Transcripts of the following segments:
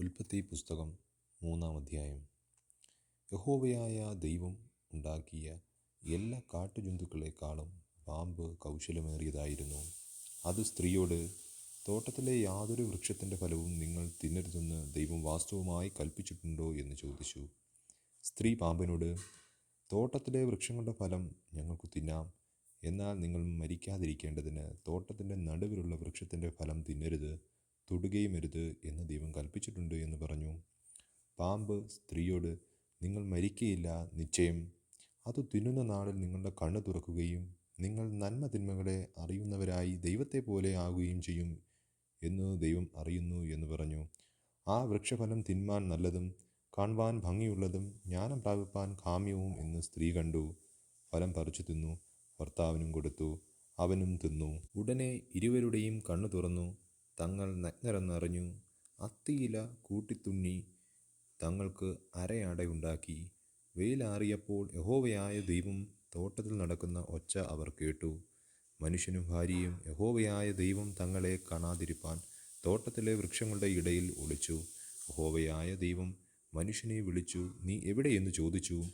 ഉൽപ്പത്തി പുസ്തകം മൂന്നാം അധ്യായം. യഹോവയായ ദൈവം ഉണ്ടാക്കിയ എല്ലാ കാട്ടുജന്തുക്കളെക്കാളും പാമ്പ് കൗശലമേറിയതായിരുന്നു. അത് സ്ത്രീയോട് തോട്ടത്തിലെ യാതൊരു വൃക്ഷത്തിന്റെ ഫലവും നിങ്ങൾ തിന്നരുതെന്ന് ദൈവം വാസ്തവമായി കൽപ്പിച്ചിട്ടുണ്ടോ? എന്ന് ചോദിച്ചു. സ്ത്രീ പാമ്പിനോട് തോട്ടത്തിലെ വൃക്ഷങ്ങളുടെ ഫലം ഞങ്ങൾക്ക് തിന്നാം. എന്നാൽ നിങ്ങൾ മരിക്കാതിരിക്കേണ്ടതിന് തോട്ടത്തിന്റെ നടുവിലുള്ള വൃക്ഷത്തിന്റെ ഫലം തിന്നരുത്. തൊടുകയും അരുത് എന്ന് ദൈവം കൽപ്പിച്ചിട്ടുണ്ട് എന്ന് പറഞ്ഞു. പാമ്പ് സ്ത്രീയോട് നിങ്ങൾ മരിക്കയില്ല നിശ്ചയം. അത് തിന്നുന്ന നാളിൽ നിങ്ങളുടെ കണ്ണ് തുറക്കുകയും നിങ്ങൾ നന്മ തിന്മകളെ അറിയുന്നവരായി ദൈവത്തെ പോലെ ആകുകയും ചെയ്യും എന്ന് ദൈവം അറിയുന്നു എന്ന് പറഞ്ഞു. ആ വൃക്ഷഫലം തിന്മാൻ നല്ലതും കാണുവാൻ ഭംഗിയുള്ളതും ജ്ഞാനം പ്രാപിപ്പാൻ കാമ്യവും എന്ന് സ്ത്രീ കണ്ടു. ഫലം പറിച്ചു തിന്നു ഭർത്താവിനും കൊടുത്തു അവനും തിന്നു. ഉടനെ ഇരുവരുടെയും കണ്ണു തുറന്നു. തങ്ങൾ നഗ്നരെന്നറിഞ്ഞു. അത്തിയില കൂട്ടിത്തുന്നി തങ്ങൾക്ക് അരയടയുണ്ടാക്കി വെയിലാറിയപ്പോൾ യഹോവയായ ദൈവം തോട്ടത്തിൽ നടക്കുന്ന ഒച്ച അവർ കേട്ടു. മനുഷ്യനും ഭാര്യയും യഹോവയായ ദൈവം തങ്ങളെ കാണാതിരിപ്പാൻ തോട്ടത്തിലെ വൃക്ഷങ്ങളുടെ ഇടയിൽ ഒളിച്ചു. യഹോവയായ ദൈവം മനുഷ്യനെ വിളിച്ചു നീ എവിടെയെന്ന് ചോദിച്ചു.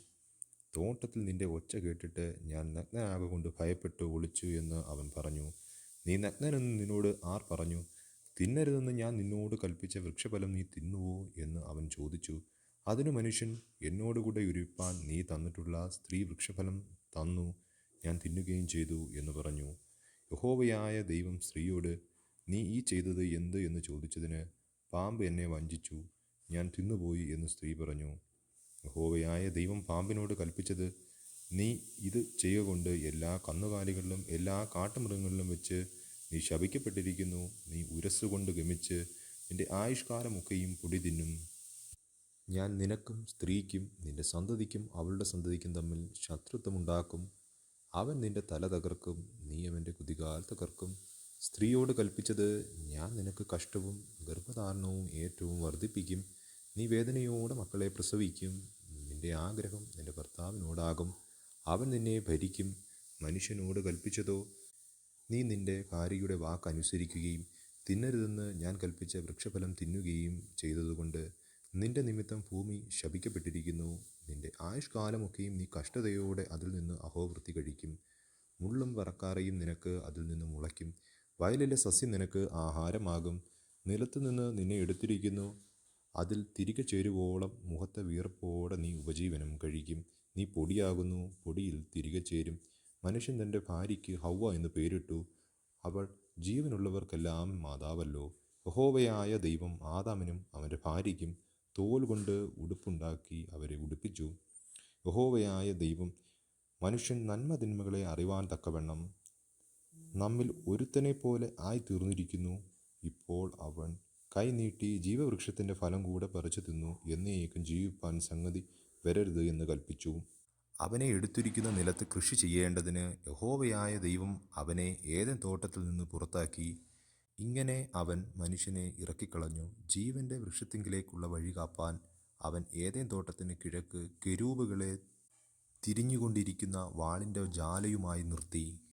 തോട്ടത്തിൽ നിന്റെ ഒച്ച കേട്ടിട്ട് ഞാൻ നഗ്നനാകൊണ്ട് ഭയപ്പെട്ടു ഒളിച്ചു എന്ന് അവൻ പറഞ്ഞു. നീ നഗ്നനെന്ന് നിന്നോട് ആർ പറഞ്ഞു? തിന്നരുതെന്ന് ഞാൻ നിന്നോട് കൽപ്പിച്ച വൃക്ഷഫലം നീ തിന്നുവോ എന്ന് അവൻ ചോദിച്ചു. അതിനു മനുഷ്യൻ എന്നോടുകൂടെ ഉരുപ്പാൻ നീ തന്നിട്ടുള്ള സ്ത്രീ വൃക്ഷഫലം തന്നു ഞാൻ തിന്നുകയും ചെയ്തു എന്ന് പറഞ്ഞു. യഹോവയായ ദൈവം സ്ത്രീയോട് നീ ഈ ചെയ്തത് എന്ത്? എന്ന് ചോദിച്ചതിന് പാമ്പ് എന്നെ വഞ്ചിച്ചു ഞാൻ തിന്നുപോയി എന്ന് സ്ത്രീ പറഞ്ഞു. യഹോവയായ ദൈവം പാമ്പിനോട് കൽപ്പിച്ചത് നീ ഇത് ചെയ്യുകൊണ്ട് എല്ലാ കന്നുകാലികളിലും എല്ലാ കാട്ടുമൃഗങ്ങളിലും വെച്ച് നീ ശപിക്കപ്പെട്ടിരിക്കുന്നു. നീ ഉരസ്സുകൊണ്ട് ഗമിച്ച് നിന്റെ ആയുഷ്കാലമൊക്കെയും പൊടി തിന്നും. ഞാൻ നിനക്കും സ്ത്രീക്കും നിന്റെ സന്തതിക്കും അവളുടെ സന്തതിക്കും തമ്മിൽ ശത്രുത്വമുണ്ടാക്കും. അവൻ നിന്റെ തല തകർക്കും നീ അവന്റെ കുതികാൽ തകർക്കും. സ്ത്രീയോട് കൽപ്പിച്ചത് ഞാൻ നിനക്ക് കഷ്ടവും ഗർഭധാരണവും ഏറ്റവും വർദ്ധിപ്പിക്കും. നീ വേദനയോടെ മക്കളെ പ്രസവിക്കും. നിന്റെ ആഗ്രഹം നിന്റെ ഭർത്താവിനോടാകും. അവൻ നിന്നെ ഭരിക്കും. മനുഷ്യനോട് കൽപ്പിച്ചതോ നീ നിന്റെ ഭാര്യയുടെ വാക്കനുസരിക്കുകയും തിന്നരുതെന്ന് ഞാൻ കൽപ്പിച്ച വൃക്ഷഫലം തിന്നുകയും ചെയ്തതുകൊണ്ട് നിന്റെ നിമിത്തം ഭൂമി ശപിക്കപ്പെട്ടിരിക്കുന്നു. നിന്റെ ആയുഷ്കാലമൊക്കെയും നീ കഷ്ടതയോടെ അതിൽ നിന്ന് അഹോവൃത്തി കഴിക്കും. മുള്ളും വറക്കാറയും നിനക്ക് അതിൽ നിന്ന് മുളയ്ക്കും. വയലിലെ സസ്യം നിനക്ക് ആഹാരമാകും. നിലത്തു നിന്ന് നിന്നെ എടുത്തിരിക്കുന്നു. അതിൽ തിരികെ ചേരുവോളം മുഖത്തെ വിയർപ്പോടെ നീ ഉപജീവനം കഴിക്കും. നീ പൊടിയാകുന്നു. പൊടിയിൽ തിരികെ ചേരും. മനുഷ്യൻ തന്റെ ഭാര്യയ്ക്ക് ഹൗവ എന്ന് പേരിട്ടു. അവൾ ജീവനുള്ളവർക്കെല്ലാം മാതാവല്ലോ. യഹോവയായ ദൈവം ആദാമിനും അവന്റെ ഭാര്യയ്ക്കും തോൽ കൊണ്ട് ഉടുപ്പുണ്ടാക്കി അവരെ ഉടുപ്പിച്ചു. യഹോവയായ ദൈവം മനുഷ്യൻ നന്മ തിന്മകളെ അറിവാൻ തക്കവണ്ണം നമ്മിൽ ഒരുത്തനെ പോലെ ആയി തീർന്നിരിക്കുന്നു ഇപ്പോൾ അവൻ കൈനീട്ടി ജീവവൃക്ഷത്തിന്റെ ഫലം കൂടെ പറിച്ചു തിന്നു എന്നേക്കും ജീവിപ്പാൻ സംഗതി വരരുത് എന്ന് കൽപ്പിച്ചു. അവനെ എടുത്തിരിക്കുന്ന നിലത്ത് കൃഷി ചെയ്യേണ്ടതിന് യഹോവയായ ദൈവം അവനെ ഏതൻ തോട്ടത്തിൽ നിന്ന് പുറത്താക്കി. ഇങ്ങനെ അവൻ മനുഷ്യനെ ഇറക്കിക്കളഞ്ഞു. ജീവന്റെ വൃക്ഷത്തിങ്കിലേക്കുള്ള വഴി കാപ്പാൻ അവൻ ഏതേൻ തോട്ടത്തിന് കിഴക്ക് കെരൂബുകളെ തിരിഞ്ഞുകൊണ്ടിരിക്കുന്ന വാളിന്റെ ജാലയുമായി നിർത്തി.